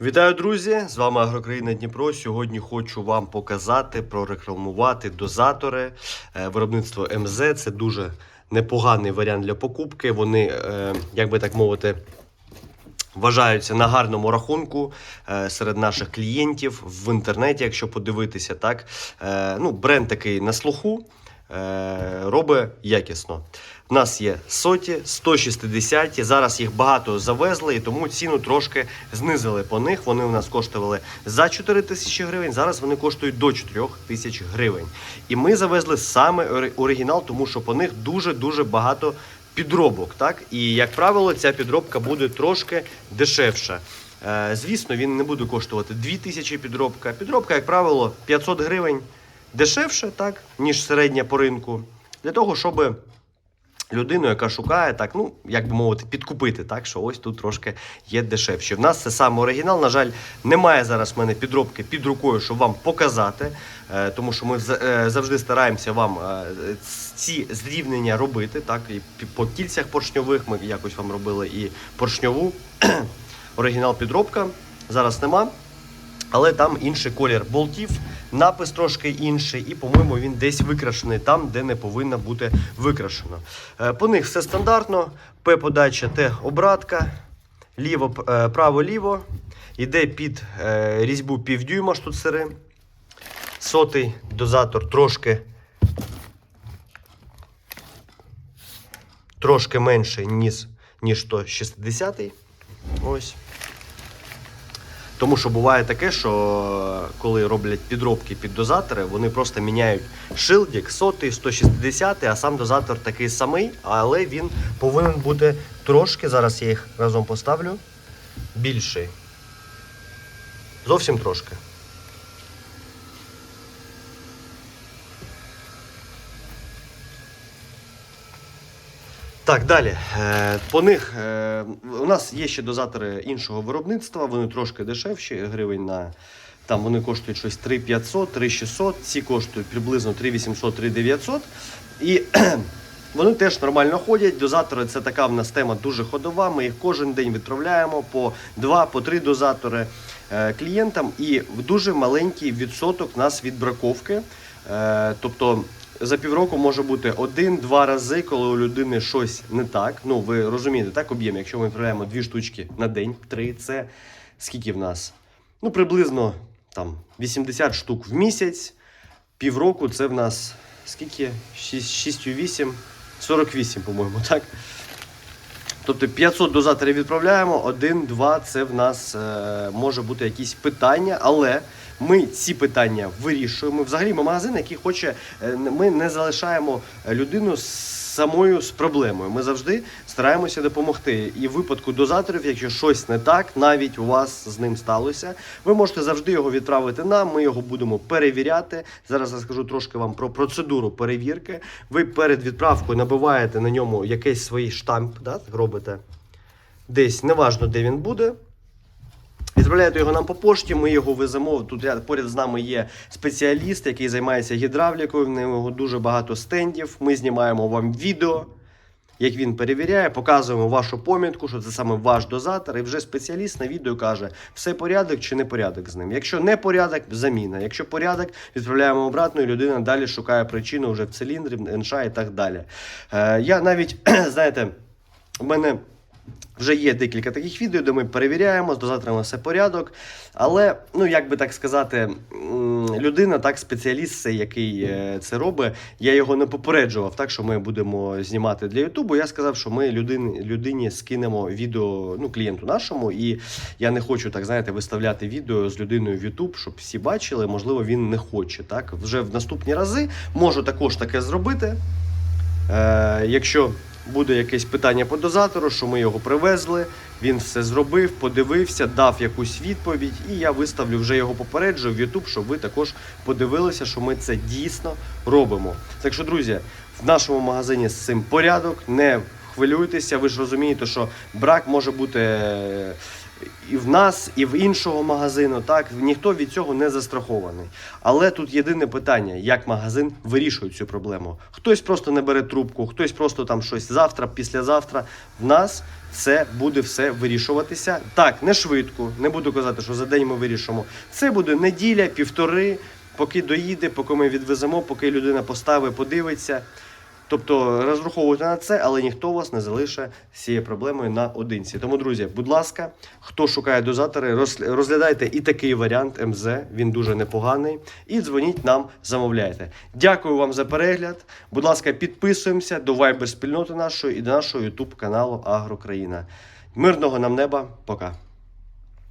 Вітаю, друзі! З вами Агрокраїна Дніпро. Сьогодні хочу вам показати, прорекламувати дозатори е, виробництво МЗ. Це дуже непоганий варіант для покупки. Вони, е, як би так мовити, вважаються на гарному рахунку е, серед наших клієнтів в інтернеті, якщо подивитися, так. Ну, бренд такий на слуху. Робить якісно. У нас є соті, 160. Зараз їх багато завезли, і тому ціну трошки знизили по них. Вони у нас коштували за 4 тисячі гривень. Зараз вони коштують до 4 тисяч гривень. І ми завезли саме оригінал, тому що по них дуже дуже багато підробок. Так і як правило, ця підробка буде трошки дешевша. Е, Звісно, він не буде коштувати 2000 підробка. Підробка, як правило, 500 гривень дешевше, так, ніж середня по ринку. Для того, щоб людину, яка шукає, так, ну, як би мовити, підкупити, так, що ось тут трошки є дешевші. В нас це саме оригінал. На жаль, немає зараз в мене підробки під рукою, щоб вам показати, е, тому що ми е, завжди стараємося вам е, ці зрівнення робити, так, і по кільцях поршньових ми якось вам робили і поршньову. Оригінал підробка зараз нема. Але там інший колір болтів, напис трошки інший, і, по-моєму, він десь викрашений там, де не повинно бути викрашено. Е, По них все стандартно. П-подача, Т обратка, ліво, е, право-ліво. Йде під е, різьбу півдюйма штуцери. Сотий дозатор трошки, трошки менший, ніж, ніж 160 Ось. Тому що буває таке, що коли роблять підробки під дозатори, вони просто міняють шилдік 100, 160, а сам дозатор такий самий, але він повинен бути трошки, зараз я їх разом поставлю, більший. Зовсім трошки. Так, далі. Е, По них е, у нас є ще дозатори іншого виробництва, вони трошки дешевші, гривень на там вони коштують щось 3500, 3600, ці коштують приблизно 3800, 3900. І вони теж нормально ходять. Дозатори це така в нас тема дуже ходова. Ми їх кожен день відправляємо по 2 по 3 дозатори е, клієнтам, і в дуже маленький відсоток у нас від браковки. Тобто за півроку може бути один-два рази, коли у людини щось не так. Ну, ви розумієте, так об'єм, якщо ми відправляємо дві штучки на день, три, це скільки в нас? Ну, приблизно там 80 штук в місяць. Півроку це в нас скільки? 6,8, 48, по-моєму, так? Тобто 500 дозаторів відправляємо, один-два це в нас е, може бути якісь питання, але ми ці питання вирішуємо. Взагалі, ми магазин, який хоче, е, ми не залишаємо людину з самою з проблемою. Ми завжди стараємося допомогти. І в випадку дозаторів, якщо щось не так, навіть у вас з ним сталося, ви можете завжди його відправити нам. Ми його будемо перевіряти. Зараз розкажу трошки вам про процедуру перевірки. Ви перед відправкою набиваєте на ньому якийсь свій штамп, да, робите десь, неважно де він буде. Відправляєте його нам по пошті, ми його веземо. Тут поряд з нами є спеціаліст, який займається гідравлікою. В нього дуже багато стендів. Ми знімаємо вам відео, як він перевіряє, показуємо вашу помітку, що це саме ваш дозатор, і вже спеціаліст на відео каже, все порядок чи не порядок з ним. Якщо не порядок, заміна. Якщо порядок, відправляємо обратно, і людина далі шукає причину вже в циліндрі, НШ і так далі. Е, я навіть, знаєте, у мене. Вже є декілька таких відео, де ми перевіряємо, з дозаторами все порядок. Але, ну як би так сказати, людина, так, спеціаліст, який е, це робить, я його не попереджував, так що ми будемо знімати для Ютубу. Я сказав, що ми людині, людині скинемо відео ну, клієнту нашому, і я не хочу так знаєте, виставляти відео з людиною в Ютуб, щоб всі бачили. Можливо, він не хоче. Так, вже в наступні рази можу також таке зробити. Е, якщо буде якесь питання по дозатору, що ми його привезли, він все зробив, подивився, дав якусь відповідь, і я виставлю вже його попереджу в YouTube, щоб ви також подивилися, що ми це дійсно робимо. Так що, друзі, в нашому магазині з цим порядок, не хвилюйтеся, ви ж розумієте, що брак може бути. І в нас, і в іншого магазину. Так ніхто від цього не застрахований. Але тут єдине питання, як магазин вирішує цю проблему. Хтось просто не бере трубку, хтось просто там щось завтра, післязавтра. В нас це буде все вирішуватися. Так, не швидко. Не буду казати, що за день ми вирішимо. Це буде неділя, півтори, поки доїде, поки ми відвеземо, поки людина поставить, подивиться. Тобто розраховуйте на це, але ніхто вас не залишить з цією проблемою наодинці. Тому, друзі, будь ласка, хто шукає дозатори, роз- розглядайте і такий варіант МЗ, він дуже непоганий. І дзвоніть нам, замовляйте. Дякую вам за перегляд. Будь ласка, підписуємося до Viber спільноти нашої і до нашого YouTube каналу Агрокраїна. Мирного нам неба, пока.